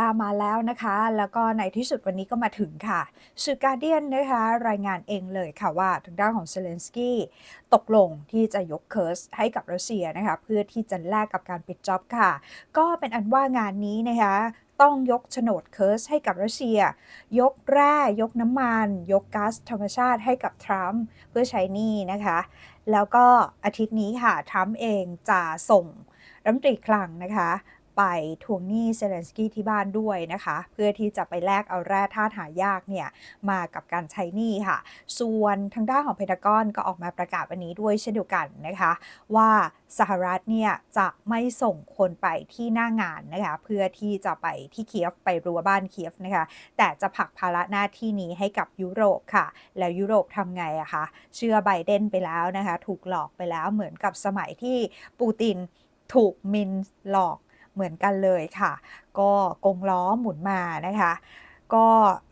ลามาแล้วนะคะ แล้วก็ในที่สุดวันนี้ก็มาถึงค่ะสื่อการเดียนนะคะ รายงานเองเลยค่ะว่าทางด้านของเซเลนสกี้ตกลงที่จะยกเคิร์สให้กับรัสเซียนะคะ เพื่อที่จะแลกกับการปิดจ็อบค่ะ ก็เป็นอันว่างานนี้นะคะต้องยกโฉนดเคิร์สให้กับรัสเซีย ยกแร่ยกน้ำมัน ยกก๊าซธรรมชาติให้กับทรัมป์เพื่อใช้นี้นะคะ แล้วก็อาทิตย์นี้ค่ะทรัมป์เองจะส่งรัฐมนตรีคลังนะคะ ไปทวงหนี้เซเลนสกี้ที่บ้านด้วยนะคะ เพื่อที่จะไปแลกเอาแร่ธาตุหายากเนี่ยมากับการใช้หนี้ค่ะ ส่วนทางด้านของเพนทากอนก็ออกมาประกาศวันนี้ด้วยเช่นเดียวกันนะคะ ว่าสหรัฐเนี่ยจะไม่ส่งคนไปที่หน้างานนะคะเพื่อที่จะไปที่เคียฟไปรัวบ้านเคียฟนะคะ แต่จะผลักภาระหน้าที่นี้ให้กับยุโรปค่ะ แล้วยุโรปทำไงอะคะเชื่อไบเดนไปแล้วนะคะ ถูกหลอกไปแล้วเหมือนกับสมัยที่ปูตินถูกมินหลอก เหมือนกันเลยค่ะ ก็กงล้อหมุนมานะคะ ก็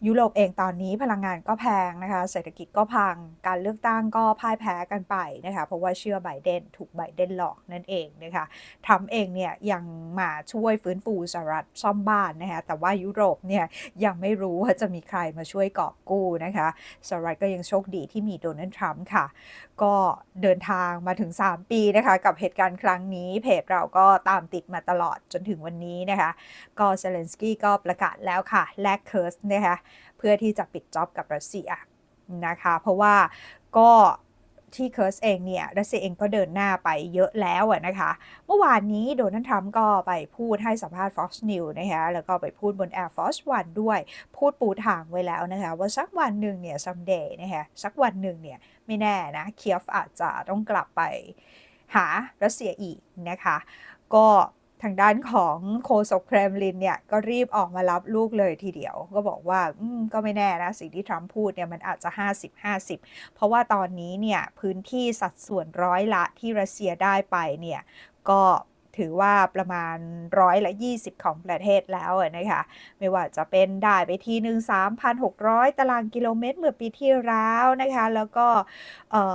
ยุโรปเองตอนนี้พลังงานก็แพงนะคะ เศรษฐกิจก็พัง การเลือกตั้งก็พ่ายแพ้กันไปนะคะ เพราะว่าเชื่อไบเดนถูกไบเดนหลอกนั่นเองนะคะทรัมป์เองเนี่ยยังมาช่วยฟื้นฟูสหรัฐซ่อมบ้านนะคะ แต่ว่ายุโรปเนี่ยยังไม่รู้ว่าจะมีใครมาช่วยกอบกู้นะคะสหรัฐก็ยังโชคดีที่มีโดนัลด์ทรัมป์ค่ะ ก็เดินทางมาถึง 3 ปีนะคะ กับเหตุการณ์ครั้งนี้เพจเราก็ตามติดมาตลอดจนถึงวันนี้นะคะ ก็เซเลนสกี้ก็ประกาศแล้วค่ะแลกเคิร์สนะคะเพื่อที่จะปิดจ็อบกับรัสเซียนะคะเพราะว่าก็ที่เคิร์สเองเนี่ยรัสเซียเองก็เดินหน้าไปเยอะแล้วนะคะ เมื่อวานนี้โดนัลด์ทรัมป์ก็ไปพูดให้สัมภาษณ์ Fox News นะคะแล้วก็ไปพูดบน Air Force One ด้วย พูดปูทางไว้แล้วนะคะว่าสักวันหนึ่งเนี่ย someday นะคะสักวันหนึ่งเนี่ย ไม่แน่นะเคียฟอาจจะต้องกลับไปหารัสเซียอีกนะคะ ก็ ทางด้านของโคศกเครมลินเนี่ยก็รีบออกมารับลูกเลยทีเดียว ก็บอกว่าอืมก็ไม่แน่นะ สิ่งที่ทรัมป์พูดเนี่ยมันอาจจะ 50-50 เพราะว่าตอนนี้เนี่ยพื้นที่สัดส่วนร้อยละที่รัสเซียได้ไปเนี่ยก็ ถือว่าประมาณร้อยละ20 ของประเทศแล้วนะคะ ไม่ว่าจะเป็นได้ไปทีหนึ่ง3,600 ตารางกิโลเมตรเมื่อปีที่แล้วนะคะ แล้วก็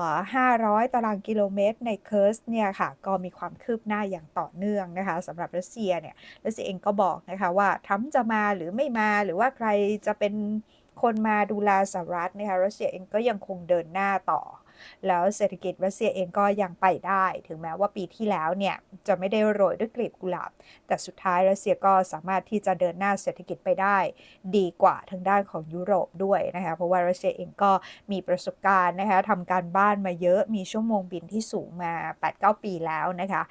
500 ตารางกิโลเมตรในเคิร์สเนี่ยค่ะ ก็มีความคืบหน้าอย่างต่อเนื่องนะคะสำหรับรัสเซียเนี่ย รัสเซียเองก็บอกนะคะว่าทรัมจะมาหรือไม่มาหรือว่าใครจะเป็นคนมาดูแลสหรัฐนะคะ รัสเซียเองก็ยังคงเดินหน้าต่อ แล้วเศรษฐกิจรัสเซียเองก็ยังไปได้ ถึงแม้ว่าปีที่แล้วเนี่ยจะไม่ได้โรยด้วยกลีบกุหลาบ แต่สุดท้ายรัสเซียก็สามารถที่จะเดินหน้าเศรษฐกิจไปได้ ดีกว่าทางด้านของยุโรปด้วยนะคะ เพราะว่ารัสเซียเองก็มีประสบการณ์นะคะทำการบ้านมาเยอะ มีชั่วโมงบินที่สูงมา 8-9 ปีแล้วนะคะ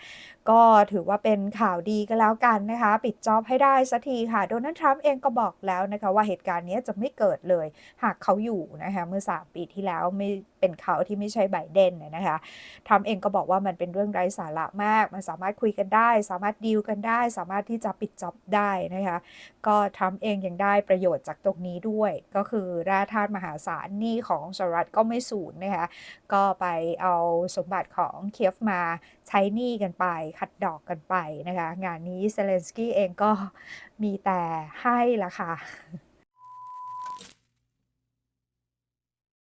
ก็ถือว่าเป็นข่าวดีก็แล้วกันนะคะ ปิดจ็อบให้ได้สักทีค่ะ โดนัลด์ทรัมป์เองก็บอกแล้วนะคะว่าเหตุการณ์นี้จะไม่เกิดเลย หากเขาอยู่นะคะเมื่อ 3 ปีที่แล้วไม่เป็นเขาที่ไม่ใช่ไบเดนนะคะทรัมป์เองก็บอกว่ามันเป็นเรื่องไร้สาระมาก มันสามารถคุยกันได้ สามารถดีลกันได้ สามารถที่จะปิดจ็อบได้นะคะก็ทรัมป์เองยังได้ประโยชน์จากตรงนี้ด้วย ก็คือแร่ธาตุมหาศาลหนี้ของสหรัฐก็ไม่สูญนะคะก็ไปเอาสมบัติของเคียฟมาใช้หนี้กันไปขัดดอกกันไปนะคะงานนี้เซเลนสกี้เองก็มีแต่ให้ละค่ะ